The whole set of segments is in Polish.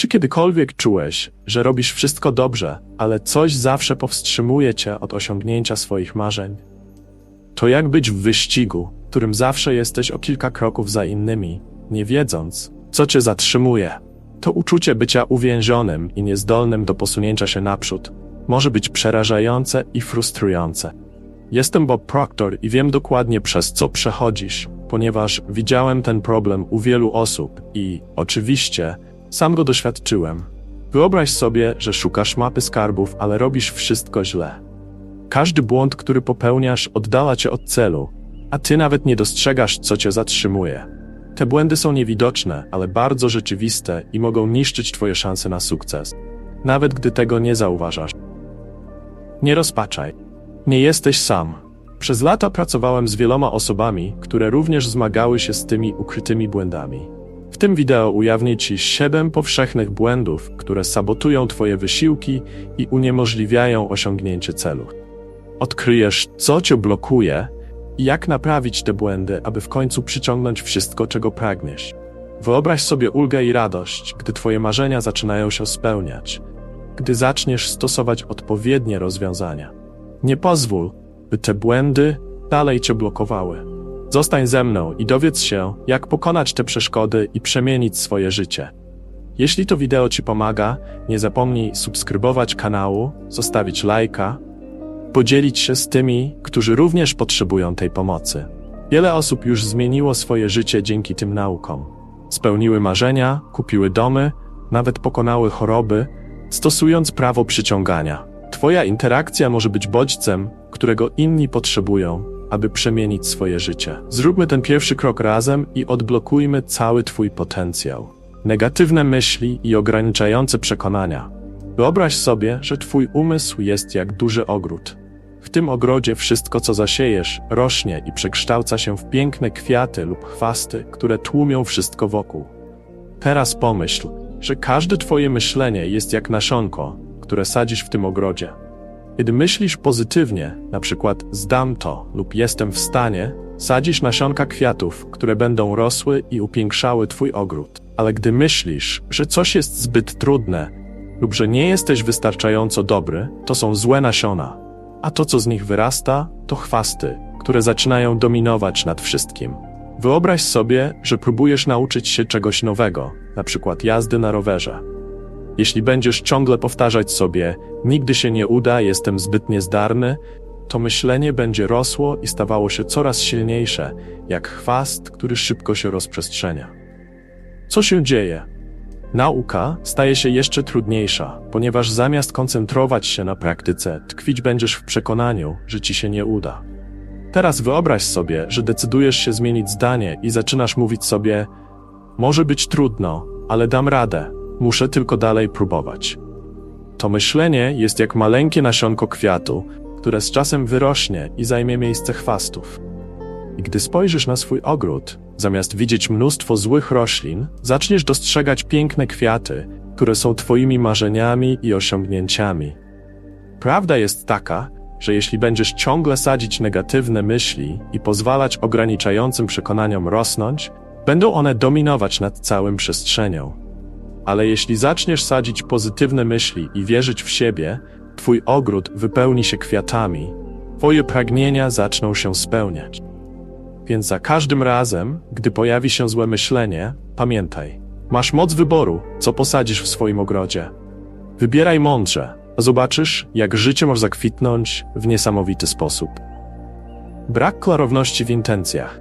Czy kiedykolwiek czułeś, że robisz wszystko dobrze, ale coś zawsze powstrzymuje cię od osiągnięcia swoich marzeń? To jak być w wyścigu, którym zawsze jesteś o kilka kroków za innymi, nie wiedząc, co cię zatrzymuje. To uczucie bycia uwięzionym i niezdolnym do posunięcia się naprzód może być przerażające i frustrujące. Jestem Bob Proctor i wiem dokładnie przez co przechodzisz, ponieważ widziałem ten problem u wielu osób i, oczywiście, sam go doświadczyłem. Wyobraź sobie, że szukasz mapy skarbów, ale robisz wszystko źle. Każdy błąd, który popełniasz, oddala cię od celu, a ty nawet nie dostrzegasz, co cię zatrzymuje. Te błędy są niewidoczne, ale bardzo rzeczywiste i mogą niszczyć twoje szanse na sukces, nawet gdy tego nie zauważasz. Nie rozpaczaj. Nie jesteś sam. Przez lata pracowałem z wieloma osobami, które również zmagały się z tymi ukrytymi błędami. W tym wideo ujawnię Ci 7 powszechnych błędów, które sabotują Twoje wysiłki i uniemożliwiają osiągnięcie celu. Odkryjesz, co Cię blokuje i jak naprawić te błędy, aby w końcu przyciągnąć wszystko, czego pragniesz. Wyobraź sobie ulgę i radość, gdy Twoje marzenia zaczynają się spełniać, gdy zaczniesz stosować odpowiednie rozwiązania. Nie pozwól, by te błędy dalej Cię blokowały. Zostań ze mną i dowiedz się, jak pokonać te przeszkody i przemienić swoje życie. Jeśli to wideo Ci pomaga, nie zapomnij subskrybować kanału, zostawić lajka, podzielić się z tymi, którzy również potrzebują tej pomocy. Wiele osób już zmieniło swoje życie dzięki tym naukom. Spełniły marzenia, kupiły domy, nawet pokonały choroby, stosując prawo przyciągania. Twoja interakcja może być bodźcem, którego inni potrzebują, aby przemienić swoje życie. Zróbmy ten pierwszy krok razem i odblokujmy cały Twój potencjał. Negatywne myśli i ograniczające przekonania. Wyobraź sobie, że Twój umysł jest jak duży ogród. W tym ogrodzie wszystko, co zasiejesz, rośnie i przekształca się w piękne kwiaty lub chwasty, które tłumią wszystko wokół. Teraz pomyśl, że każde Twoje myślenie jest jak nasionko, które sadzisz w tym ogrodzie. Kiedy myślisz pozytywnie, na przykład zdam to lub jestem w stanie, sadzisz nasionka kwiatów, które będą rosły i upiększały Twój ogród. Ale gdy myślisz, że coś jest zbyt trudne lub że nie jesteś wystarczająco dobry, to są złe nasiona, a to, co z nich wyrasta, to chwasty, które zaczynają dominować nad wszystkim. Wyobraź sobie, że próbujesz nauczyć się czegoś nowego, na przykład jazdy na rowerze. Jeśli będziesz ciągle powtarzać sobie, nigdy się nie uda, jestem zbyt niezdarny, to myślenie będzie rosło i stawało się coraz silniejsze, jak chwast, który szybko się rozprzestrzenia. Co się dzieje? Nauka staje się jeszcze trudniejsza, ponieważ zamiast koncentrować się na praktyce, tkwić będziesz w przekonaniu, że ci się nie uda. Teraz wyobraź sobie, że decydujesz się zmienić zdanie i zaczynasz mówić sobie: Może być trudno, ale dam radę, muszę tylko dalej próbować. To myślenie jest jak maleńkie nasionko kwiatu, które z czasem wyrośnie i zajmie miejsce chwastów. I gdy spojrzysz na swój ogród, zamiast widzieć mnóstwo złych roślin, zaczniesz dostrzegać piękne kwiaty, które są Twoimi marzeniami i osiągnięciami. Prawda jest taka, że jeśli będziesz ciągle sadzić negatywne myśli i pozwalać ograniczającym przekonaniom rosnąć, będą one dominować nad całym przestrzenią. Ale jeśli zaczniesz sadzić pozytywne myśli i wierzyć w siebie, Twój ogród wypełni się kwiatami, Twoje pragnienia zaczną się spełniać. Więc za każdym razem, gdy pojawi się złe myślenie, pamiętaj, masz moc wyboru, co posadzisz w swoim ogrodzie. Wybieraj mądrze, a zobaczysz, jak życie może zakwitnąć w niesamowity sposób. Brak klarowności w intencjach.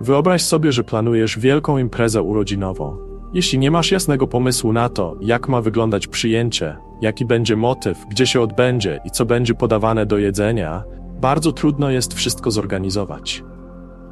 Wyobraź sobie, że planujesz wielką imprezę urodzinową. Jeśli nie masz jasnego pomysłu na to, jak ma wyglądać przyjęcie, jaki będzie motyw, gdzie się odbędzie i co będzie podawane do jedzenia, bardzo trudno jest wszystko zorganizować.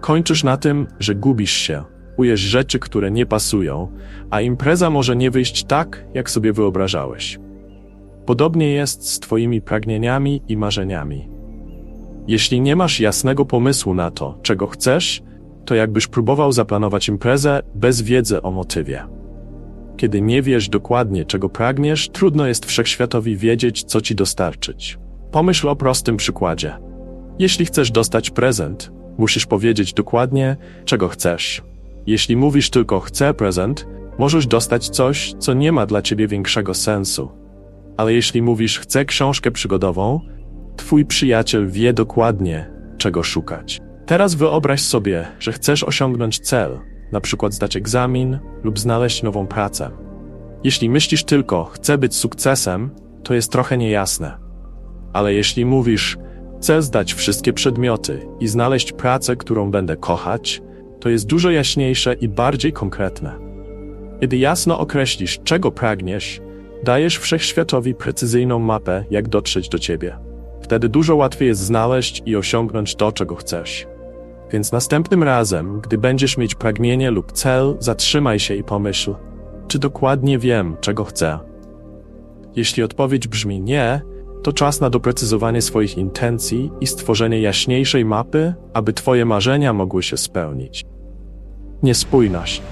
Kończysz na tym, że gubisz się, ujesz rzeczy, które nie pasują, a impreza może nie wyjść tak, jak sobie wyobrażałeś. Podobnie jest z Twoimi pragnieniami i marzeniami. Jeśli nie masz jasnego pomysłu na to, czego chcesz, to jakbyś próbował zaplanować imprezę bez wiedzy o motywie. Kiedy nie wiesz dokładnie, czego pragniesz, trudno jest wszechświatowi wiedzieć, co ci dostarczyć. Pomyśl o prostym przykładzie. Jeśli chcesz dostać prezent, musisz powiedzieć dokładnie, czego chcesz. Jeśli mówisz tylko chcę prezent, możesz dostać coś, co nie ma dla ciebie większego sensu. Ale jeśli mówisz, chcę książkę przygodową, twój przyjaciel wie dokładnie, czego szukać. Teraz wyobraź sobie, że chcesz osiągnąć cel, na przykład zdać egzamin lub znaleźć nową pracę. Jeśli myślisz tylko, chcę być sukcesem, to jest trochę niejasne. Ale jeśli mówisz, chcę zdać wszystkie przedmioty i znaleźć pracę, którą będę kochać, to jest dużo jaśniejsze i bardziej konkretne. Kiedy jasno określisz, czego pragniesz, dajesz wszechświatowi precyzyjną mapę, jak dotrzeć do ciebie. Wtedy dużo łatwiej jest znaleźć i osiągnąć to, czego chcesz. Więc następnym razem, gdy będziesz mieć pragnienie lub cel, zatrzymaj się i pomyśl, czy dokładnie wiem, czego chcę. Jeśli odpowiedź brzmi nie, to czas na doprecyzowanie swoich intencji i stworzenie jaśniejszej mapy, aby Twoje marzenia mogły się spełnić. Niespójność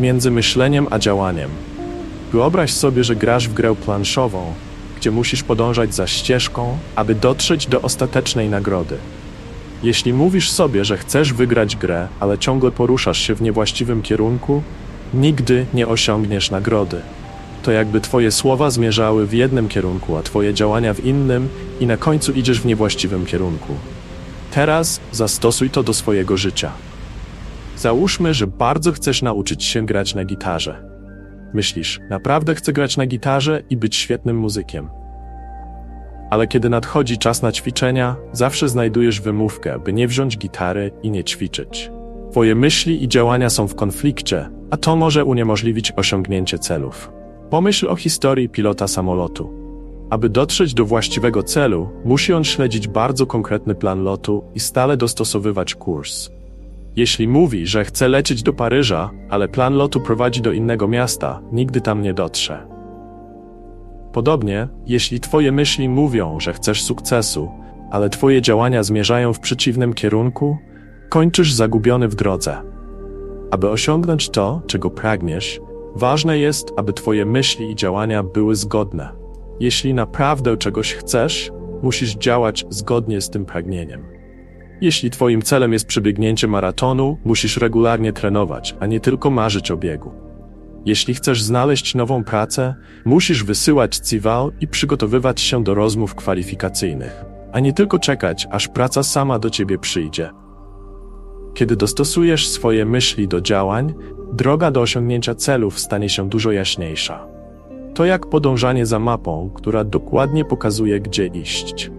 między myśleniem a działaniem. Wyobraź sobie, że grasz w grę planszową, gdzie musisz podążać za ścieżką, aby dotrzeć do ostatecznej nagrody. Jeśli mówisz sobie, że chcesz wygrać grę, ale ciągle poruszasz się w niewłaściwym kierunku, nigdy nie osiągniesz nagrody. To jakby twoje słowa zmierzały w jednym kierunku, a twoje działania w innym i na końcu idziesz w niewłaściwym kierunku. Teraz zastosuj to do swojego życia. Załóżmy, że bardzo chcesz nauczyć się grać na gitarze. Myślisz, naprawdę chcę grać na gitarze i być świetnym muzykiem. Ale kiedy nadchodzi czas na ćwiczenia, zawsze znajdujesz wymówkę, by nie wziąć gitary i nie ćwiczyć. Twoje myśli i działania są w konflikcie, a to może uniemożliwić osiągnięcie celów. Pomyśl o historii pilota samolotu. Aby dotrzeć do właściwego celu, musi on śledzić bardzo konkretny plan lotu i stale dostosowywać kurs. Jeśli mówi, że chce lecieć do Paryża, ale plan lotu prowadzi do innego miasta, nigdy tam nie dotrze. Podobnie, jeśli Twoje myśli mówią, że chcesz sukcesu, ale Twoje działania zmierzają w przeciwnym kierunku, kończysz zagubiony w drodze. Aby osiągnąć to, czego pragniesz, ważne jest, aby Twoje myśli i działania były zgodne. Jeśli naprawdę czegoś chcesz, musisz działać zgodnie z tym pragnieniem. Jeśli Twoim celem jest przebiegnięcie maratonu, musisz regularnie trenować, a nie tylko marzyć o biegu. Jeśli chcesz znaleźć nową pracę, musisz wysyłać ciwał i przygotowywać się do rozmów kwalifikacyjnych, a nie tylko czekać, aż praca sama do ciebie przyjdzie. Kiedy dostosujesz swoje myśli do działań, droga do osiągnięcia celów stanie się dużo jaśniejsza. To jak podążanie za mapą, która dokładnie pokazuje, gdzie iść.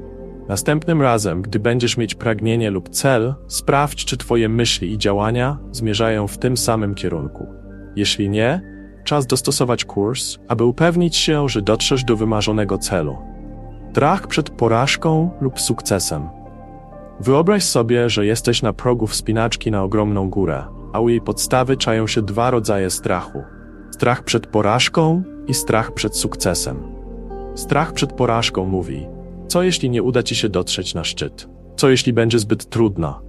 Następnym razem, gdy będziesz mieć pragnienie lub cel, sprawdź, czy Twoje myśli i działania zmierzają w tym samym kierunku. Jeśli nie, czas dostosować kurs, aby upewnić się, że dotrzesz do wymarzonego celu. Strach przed porażką lub sukcesem. Wyobraź sobie, że jesteś na progu wspinaczki na ogromną górę, a u jej podstawy czają się dwa rodzaje strachu: strach przed porażką i strach przed sukcesem. Strach przed porażką mówi: Co jeśli nie uda ci się dotrzeć na szczyt? Co jeśli będzie zbyt trudno?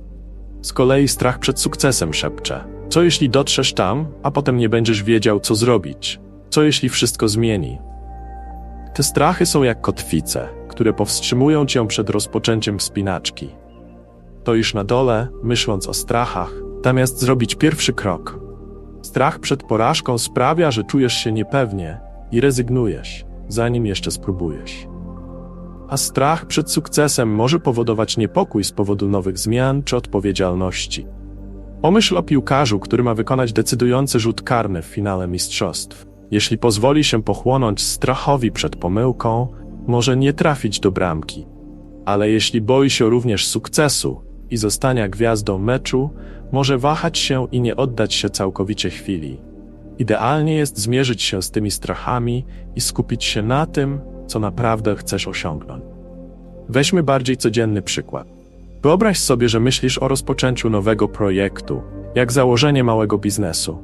Z kolei strach przed sukcesem szepcze: Co jeśli dotrzesz tam, a potem nie będziesz wiedział, co zrobić? Co jeśli wszystko zmieni? Te strachy są jak kotwice, które powstrzymują cię przed rozpoczęciem wspinaczki. Stoisz na dole, myśląc o strachach, zamiast zrobić pierwszy krok. Strach przed porażką sprawia, że czujesz się niepewnie i rezygnujesz, zanim jeszcze spróbujesz. A strach przed sukcesem może powodować niepokój z powodu nowych zmian czy odpowiedzialności. Pomyśl o piłkarzu, który ma wykonać decydujący rzut karny w finale mistrzostw. Jeśli pozwoli się pochłonąć strachowi przed pomyłką, może nie trafić do bramki. Ale jeśli boi się również sukcesu i zostania gwiazdą meczu, może wahać się i nie oddać się całkowicie chwili. Idealnie jest zmierzyć się z tymi strachami i skupić się na tym, co naprawdę chcesz osiągnąć. Weźmy bardziej codzienny przykład. Wyobraź sobie, że myślisz o rozpoczęciu nowego projektu, jak założenie małego biznesu.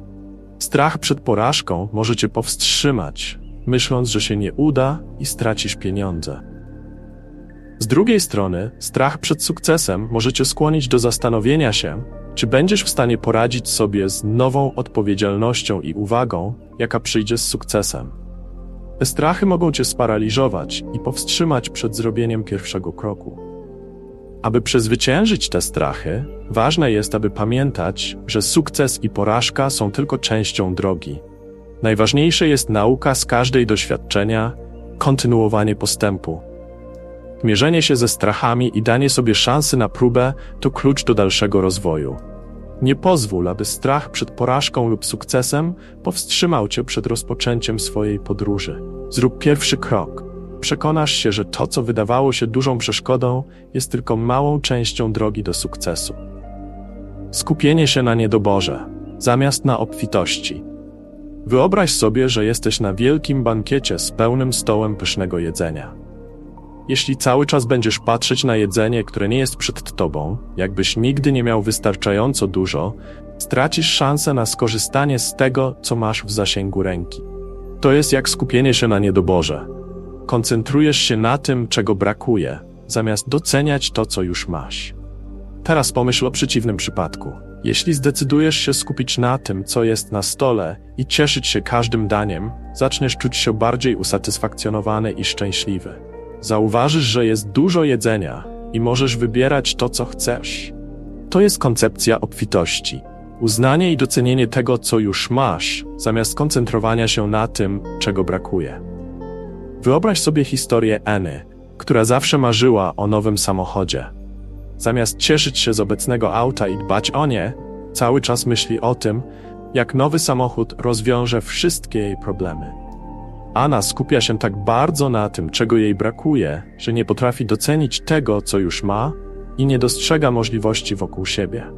Strach przed porażką może cię powstrzymać, myśląc, że się nie uda i stracisz pieniądze. Z drugiej strony, strach przed sukcesem może cię skłonić do zastanowienia się, czy będziesz w stanie poradzić sobie z nową odpowiedzialnością i uwagą, jaka przyjdzie z sukcesem. Te strachy mogą cię sparaliżować i powstrzymać przed zrobieniem pierwszego kroku. Aby przezwyciężyć te strachy, ważne jest, aby pamiętać, że sukces i porażka są tylko częścią drogi. Najważniejsze jest nauka z każdej doświadczenia, kontynuowanie postępu. Mierzenie się ze strachami i danie sobie szansy na próbę to klucz do dalszego rozwoju. Nie pozwól, aby strach przed porażką lub sukcesem powstrzymał cię przed rozpoczęciem swojej podróży. Zrób pierwszy krok. Przekonasz się, że to, co wydawało się dużą przeszkodą, jest tylko małą częścią drogi do sukcesu. Skupienie się na niedoborze, zamiast na obfitości. Wyobraź sobie, że jesteś na wielkim bankiecie z pełnym stołem pysznego jedzenia. Jeśli cały czas będziesz patrzeć na jedzenie, które nie jest przed tobą, jakbyś nigdy nie miał wystarczająco dużo, stracisz szansę na skorzystanie z tego, co masz w zasięgu ręki. To jest jak skupienie się na niedoborze. Koncentrujesz się na tym, czego brakuje, zamiast doceniać to, co już masz. Teraz pomyśl o przeciwnym przypadku. Jeśli zdecydujesz się skupić na tym, co jest na stole i cieszyć się każdym daniem, zaczniesz czuć się bardziej usatysfakcjonowany i szczęśliwy. Zauważysz, że jest dużo jedzenia i możesz wybierać to, co chcesz. To jest koncepcja obfitości. Uznanie i docenienie tego, co już masz, zamiast koncentrowania się na tym, czego brakuje. Wyobraź sobie historię Anny, która zawsze marzyła o nowym samochodzie. Zamiast cieszyć się z obecnego auta i dbać o nie, cały czas myśli o tym, jak nowy samochód rozwiąże wszystkie jej problemy. Anna skupia się tak bardzo na tym, czego jej brakuje, że nie potrafi docenić tego, co już ma i nie dostrzega możliwości wokół siebie.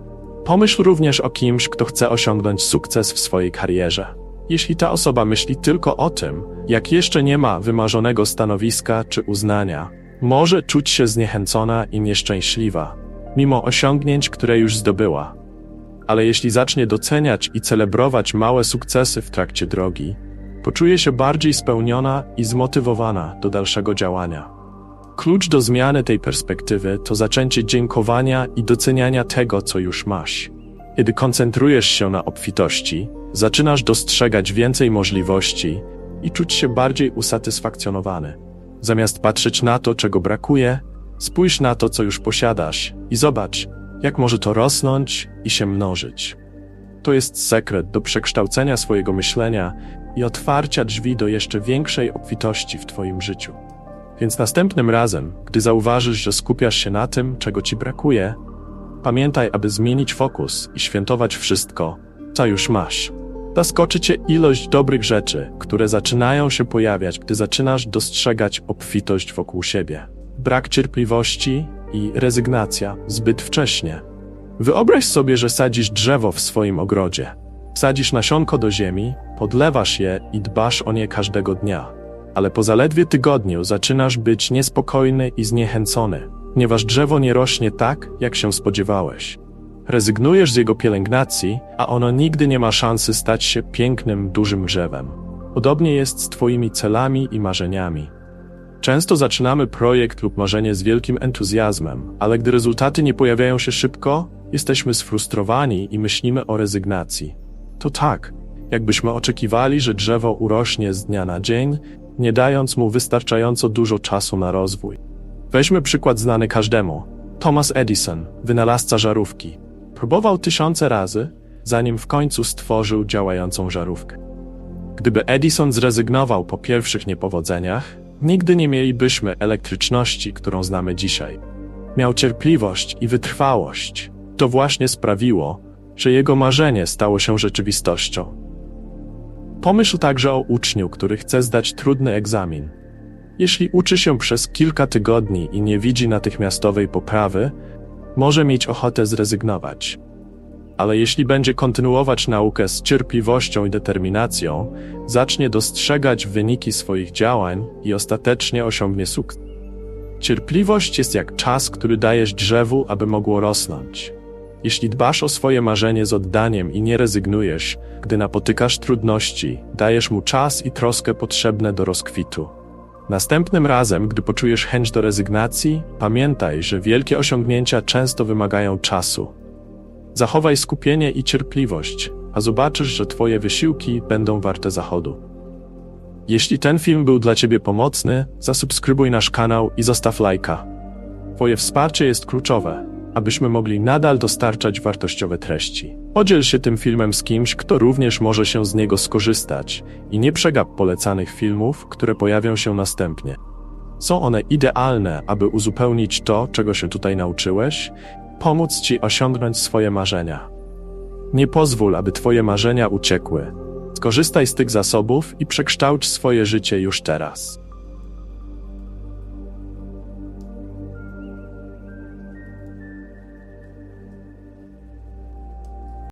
Pomyśl również o kimś, kto chce osiągnąć sukces w swojej karierze. Jeśli ta osoba myśli tylko o tym, jak jeszcze nie ma wymarzonego stanowiska czy uznania, może czuć się zniechęcona i nieszczęśliwa, mimo osiągnięć, które już zdobyła. Ale jeśli zacznie doceniać i celebrować małe sukcesy w trakcie drogi, poczuje się bardziej spełniona i zmotywowana do dalszego działania. Klucz do zmiany tej perspektywy to zaczęcie dziękowania i doceniania tego, co już masz. Kiedy koncentrujesz się na obfitości, zaczynasz dostrzegać więcej możliwości i czuć się bardziej usatysfakcjonowany. Zamiast patrzeć na to, czego brakuje, spójrz na to, co już posiadasz i zobacz, jak może to rosnąć i się mnożyć. To jest sekret do przekształcenia swojego myślenia i otwarcia drzwi do jeszcze większej obfitości w Twoim życiu. Więc następnym razem, gdy zauważysz, że skupiasz się na tym, czego Ci brakuje, pamiętaj, aby zmienić fokus i świętować wszystko, co już masz. Zaskoczy Cię ilość dobrych rzeczy, które zaczynają się pojawiać, gdy zaczynasz dostrzegać obfitość wokół siebie. Brak cierpliwości i rezygnacja zbyt wcześnie. Wyobraź sobie, że sadzisz drzewo w swoim ogrodzie. Sadzisz nasionko do ziemi, podlewasz je i dbasz o nie każdego dnia. Ale po zaledwie tygodniu zaczynasz być niespokojny i zniechęcony, ponieważ drzewo nie rośnie tak, jak się spodziewałeś. Rezygnujesz z jego pielęgnacji, a ono nigdy nie ma szansy stać się pięknym, dużym drzewem. Podobnie jest z Twoimi celami i marzeniami. Często zaczynamy projekt lub marzenie z wielkim entuzjazmem, ale gdy rezultaty nie pojawiają się szybko, jesteśmy sfrustrowani i myślimy o rezygnacji. To tak, jakbyśmy oczekiwali, że drzewo urośnie z dnia na dzień, nie dając mu wystarczająco dużo czasu na rozwój. Weźmy przykład znany każdemu. Thomas Edison, wynalazca żarówki. Próbował tysiące razy, zanim w końcu stworzył działającą żarówkę. Gdyby Edison zrezygnował po pierwszych niepowodzeniach, nigdy nie mielibyśmy elektryczności, którą znamy dzisiaj. Miał cierpliwość i wytrwałość. To właśnie sprawiło, że jego marzenie stało się rzeczywistością. Pomyśl także o uczniu, który chce zdać trudny egzamin. Jeśli uczy się przez kilka tygodni i nie widzi natychmiastowej poprawy, może mieć ochotę zrezygnować. Ale jeśli będzie kontynuować naukę z cierpliwością i determinacją, zacznie dostrzegać wyniki swoich działań i ostatecznie osiągnie sukces. Cierpliwość jest jak czas, który dajesz drzewu, aby mogło rosnąć. Jeśli dbasz o swoje marzenie z oddaniem i nie rezygnujesz, gdy napotykasz trudności, dajesz mu czas i troskę potrzebne do rozkwitu. Następnym razem, gdy poczujesz chęć do rezygnacji, pamiętaj, że wielkie osiągnięcia często wymagają czasu. Zachowaj skupienie i cierpliwość, a zobaczysz, że Twoje wysiłki będą warte zachodu. Jeśli ten film był dla Ciebie pomocny, zasubskrybuj nasz kanał i zostaw lajka. Twoje wsparcie jest kluczowe, abyśmy mogli nadal dostarczać wartościowe treści. Podziel się tym filmem z kimś, kto również może się z niego skorzystać i nie przegap polecanych filmów, które pojawią się następnie. Są one idealne, aby uzupełnić to, czego się tutaj nauczyłeś, pomóc ci osiągnąć swoje marzenia. Nie pozwól, aby twoje marzenia uciekły. Skorzystaj z tych zasobów i przekształć swoje życie już teraz.